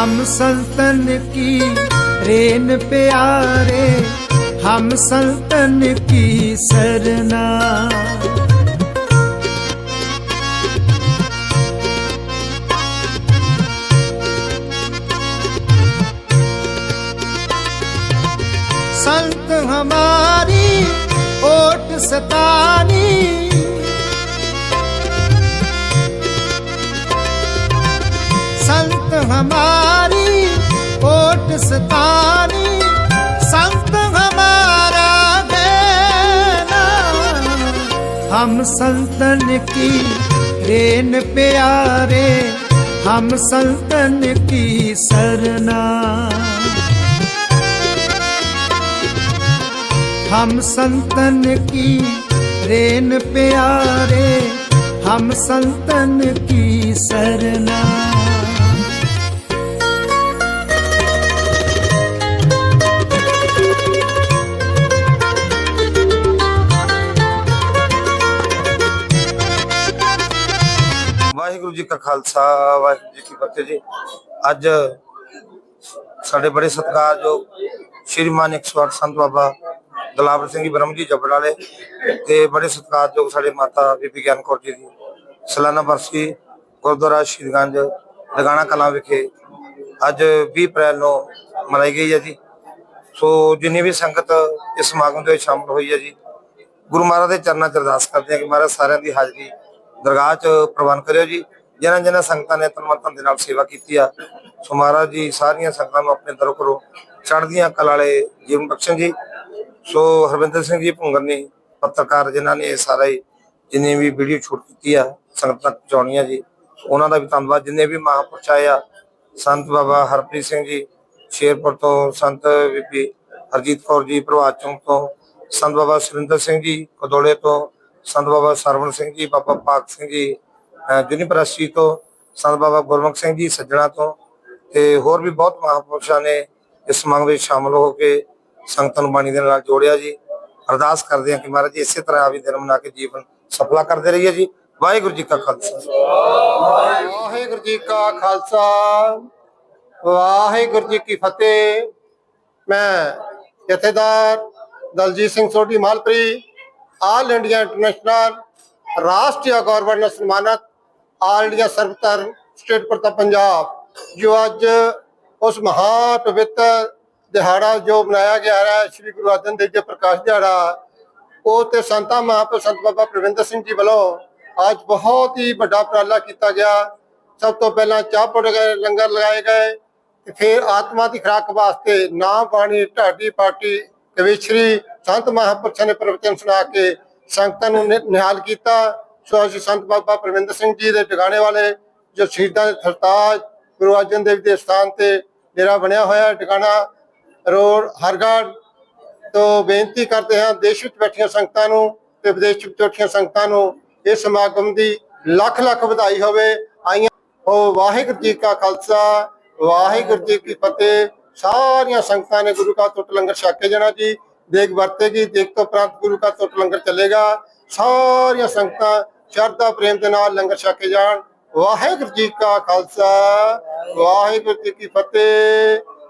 हम संतन की रेन प्यारे हम संतन की सरना संत हमारी ओट सतानी संत हमारी ओट सतानी संत हमारा देना हम संतन की रेन प्यारे हम संतन की सरना हम संतन की रेन प्यारे हम संतन की सरना ਵਾਹਿਗੁਰੂ ਜੀ ਕਾ ਖਾਲਸਾ, ਵਾਹਿਗੁਰੂ ਜੀ ਕੀ ਫਤਿਹ ਜੀ। ਅੱਜ ਸਾਡੇ ਬੜੇ ਸਤਿਕਾਰਯੋਗ ਸ਼੍ਰੀਮਾਨ 108 ਸੰਤ ਬਾਬਾ ਦਲਾਵਰ ਸਿੰਘ ਜੀ ਬ੍ਰਹਮ ਜੀ ਜੱਬੜ ਵਾਲੇ ਤੇ ਬੜੇ ਸਤਿਕਾਰਯੋਗ ਸਾਡੇ ਮਾਤਾ ਬੀਬੀ ਗਿਆਨ ਕੌਰ ਜੀ ਦੀ ਸਲਾਨਾ ਬਰਸੀ ਗੁਰਦੁਆਰਾ ਸ਼ਹੀਦਗੰਜ ਲਗਾਣਾ ਕਲਾਂ ਵਿਖੇ ਅੱਜ 20 ਅਪ੍ਰੈਲ ਨੂੰ ਮਨਾਈ ਗਈ ਹੈ ਜੀ। ਸੋ ਜਿੰਨੀ ਵੀ ਸੰਗਤ ਇਸ ਸਮਾਗਮ ਦੇ ਵਿੱਚ ਸ਼ਾਮਲ ਹੋਈ ਹੈ ਜੀ, ਗੁਰੂ ਮਹਾਰਾਜ ਦੇ ਚਰਨਾਂ 'ਚ ਅਰਦਾਸ ਕਰਦੇ ਹਾਂ ਕਿ ਮਹਾਰਾਜ ਸਾਰਿਆਂ ਦੀ ਹਾਜ਼ਰੀ ਦਰਗਾਹ 'ਚ ਪ੍ਰਵਾਨ ਕਰਿਓ ਜੀ। ਜਿਨ੍ਹਾਂ ਜਿਨ੍ਹਾਂ ਸੰਗਤਾਂ ਨੇ ਤਨਮਤਨ ਦੇ ਨਾਲ ਸੇਵਾ ਕੀਤੀ ਆ, ਸੋ ਮਹਾਰਾਜ ਜੀ, ਸਾਰੀਆਂ ਸੰਗਤਾਂ ਨੂੰ ਆਪਣੇ ਦਰੋਂ ਕਰੋ। ਚੜ੍ਹਦੀਆਂ ਕਲਾ ਵਾਲੇ ਜੀਵਨ ਬਖਸ਼ਣ ਜੀ। ਸੋ ਹਰਵਿੰਦਰ ਸਿੰਘ ਜੀ ਭੁੰਗਰਨੀ ਪੱਤਰਕਾਰ ਜਿਨ੍ਹਾਂ ਨੇ ਇਹ ਸਾਰਾ ਹੀ ਜਿੰਨੀ ਵੀ ਵੀਡੀਓ ਸ਼ੂਟ ਕੀਤੀ ਆ, ਸੰਗਤ ਤੱਕ ਪਹੁੰਚਾਉਣੀਆਂ ਜੀ। ਉਹਨਾਂ ਦਾ ਵੀ ਧੰਨਵਾਦ। ਜਿੰਨੇ ਵੀ ਮਹਾਂਪੁਰਸ਼ ਆਏ ਆ, ਸੰਤ ਬਾਬਾ ਹਰਪ੍ਰੀਤ ਸਿੰਘ ਜੀ, ਸ਼ੇਰਪੁਰ ਤੋਂ ਸੰਤ ਬੀਬੀ ਹਰਜੀਤ ਕੌਰ ਜੀ, ਪ੍ਰਭਾਤ ਚੌਂਕ ਤੋਂ, ਸੰਤ ਬਾਬਾ ਸੁਰਿੰਦਰ ਸਿੰਘ ਜੀ, ਕਦੋਲੇ ਤੋਂ ਸੰਤ ਬਾਬਾ ਸਰਵਣ ਸਿੰਘ ਜੀ, ਬਾਬਾ ਪਾਕ ਸਿੰਘ ਜੀ ਯੂਨੀਵਰਸਿਟੀ ਤੋਂ, ਸੰਤ ਬਾਬਾ ਗੁਰਮੁਖ ਸਿੰਘ ਜੀ ਸੱਜਣਾ ਤੋਂ ਤੇ ਹੋਰ ਵੀ ਬਹੁਤ ਮਹਾਂਪੁਰਸ਼ਾਂ ਨੇ ਇਸ ਸਮਾਗਮ ਵਿੱਚ ਸ਼ਾਮਲ ਹੋ ਕੇ ਸੰਗਤਾਂ ਨੂੰ ਬਾਣੀ ਦੇ ਨਾਲ ਜੋੜਿਆ ਜੀ। ਅਰਦਾਸ ਕਰਦੇ ਹਾਂ ਕਿ ਮਹਾਰਾਜ ਜੀ ਇਸੇ ਤਰ੍ਹਾਂ ਆ ਦਿਨ ਮਨਾ ਕੇ ਜੀਵਨ ਸਫਲਾ ਕਰਦੇ ਰਹੀਏ ਜੀ। ਵਾਹਿਗੁਰੂ ਜੀ ਕਾ ਖਾਲਸਾ। ਵਾਹਿਗੁਰੂ ਜੀ ਕਾ ਖਾਲਸਾ। ਵਾਹਿਗੁਰੂ ਜੀ ਕੀ ਫਤਿਹ। ਮੈਂ Jathedar Daljit Singh Sodhi Malpuri all India international ਰਾਸ਼ਟਰੀ ਗੌਰਵਰ ਸਨਮਾਨਿਤ ਆਲ ਇੰਡੀਆ ਸਰਬਤਰ ਸਟੇਟ ਪ੍ਰਤਾਪ ਪੰਜਾਬ, ਜੋ ਅੱਜ ਉਸ ਮਹਾ ਪਵਿੱਤਰ ਦਿਹਾੜਾ ਜੋ ਮਨਾਇਆ ਗਿਆ ਹੈ, ਸ੍ਰੀ ਗੁਰੂ ਅਰਜਨ ਦੇਵ ਜੀ ਪ੍ਰਕਾਸ਼ ਦਿਹਾੜਾ, ਉਹ ਤੇ ਸੰਤਾਂ ਮਹਾਂਪੁਰ ਸੰਤ ਬਾਬਾ ਪ੍ਰਵਿੰਦਰ ਸਿੰਘ ਜੀ ਵੱਲੋਂ ਅੱਜ ਬਹੁਤ ਹੀ ਵੱਡਾ ਉਪਰਾਲਾ ਕੀਤਾ ਗਿਆ। ਸਭ ਤੋਂ ਪਹਿਲਾਂ ਚਾਹ ਪੁੜ ਗਏ, ਲੰਗਰ ਲਗਾਏ ਗਏ ਤੇ ਫਿਰ ਆਤਮਾ ਦੀ ਖੁਰਾਕ ਵਾਸਤੇ ਨਾਮ ਪਾਣੀ ਢਾਡੀ ਪਾਟੀ ਕਵੀਸ਼ਰੀ ਸੰਤ ਮਹਾਂਪੁਰਸ਼ਾਂ ਨੇ ਪ੍ਰਵਚਨ ਸੁਣਾ ਕੇ ਸੰਗਤਾਂ ਨੂੰ ਨਿਹਾਲ ਕੀਤਾ। ਸੋ ਅਸੀਂ ਸੰਤ ਬਾਬਾ ਪ੍ਰਵਿੰਦਰ ਸਿੰਘ ਜੀ ਦੇ ਟਿਕਾਣੇ ਵਾਲੇ, ਜੋ ਸ਼ਹੀਦਾਂ ਦੇ ਸਰਤਾਜ ਗੁਰੂ ਅਰਜਨ ਦੇਵ ਦੇ ਸਥਾਨ ਤੇ ਡੇਰਾ ਬਣਿਆ ਹੋਇਆ ਟਿਕਾਣਾ ਰੋਡ ਹਰਗੜ੍ਹ ਤੋਂ ਬੇਨਤੀ ਕਰਦੇ ਹਾਂ, ਦੇਸ਼ ਵਿੱਚ ਬੈਠੀਆਂ ਸੰਗਤਾਂ ਨੂੰ ਤੇ ਵਿਦੇਸ਼ ਵਿੱਚ ਬੈਠੀਆਂ ਸੰਗਤਾਂ ਨੂੰ ਇਸ ਸਮਾਗਮ ਦੀ ਲੱਖ ਲੱਖ ਵਧਾਈ ਹੋਵੇ। ਆਈਆਂ ਉਹ ਵਾਹਿਗੁਰੂ ਜੀ ਕਾ ਖਾਲਸਾ, ਵਾਹਿਗੁਰੂ ਜੀ ਕੀ ਫਤਿਹ। ਸਾਰੀਆਂ ਸੰਗਤਾਂ ਨੇ ਗੁਰੂ ਕਾ ਟੁੱਟ ਲੰਗਰ ਛਕ ਕੇ ਜਾਣਾ ਜੀ। ਦੇਗ ਵਰਤੇਗੀ ਦੇਗ ਤੋਂ ਪ੍ਰਾਂਤ ਗੁਰੂ ਕਾ ਟੁੱਟ ਲੰਗਰ ਚੱਲੇਗਾ। ਸਾਰੀਆਂ ਸੰਗਤਾਂ ਸ਼ਰਧਾ ਪ੍ਰੇਮ ਦੇ ਨਾਲ ਲੰਗਰ ਛਕ ਕੇ ਜਾਣ। ਵਾਹਿਗੁਰੂ ਜੀ ਕਾ ਖਾਲਸਾ, ਵਾਹਿਗੁਰੂ ਜੀ ਕੀ ਫਤਿਹ।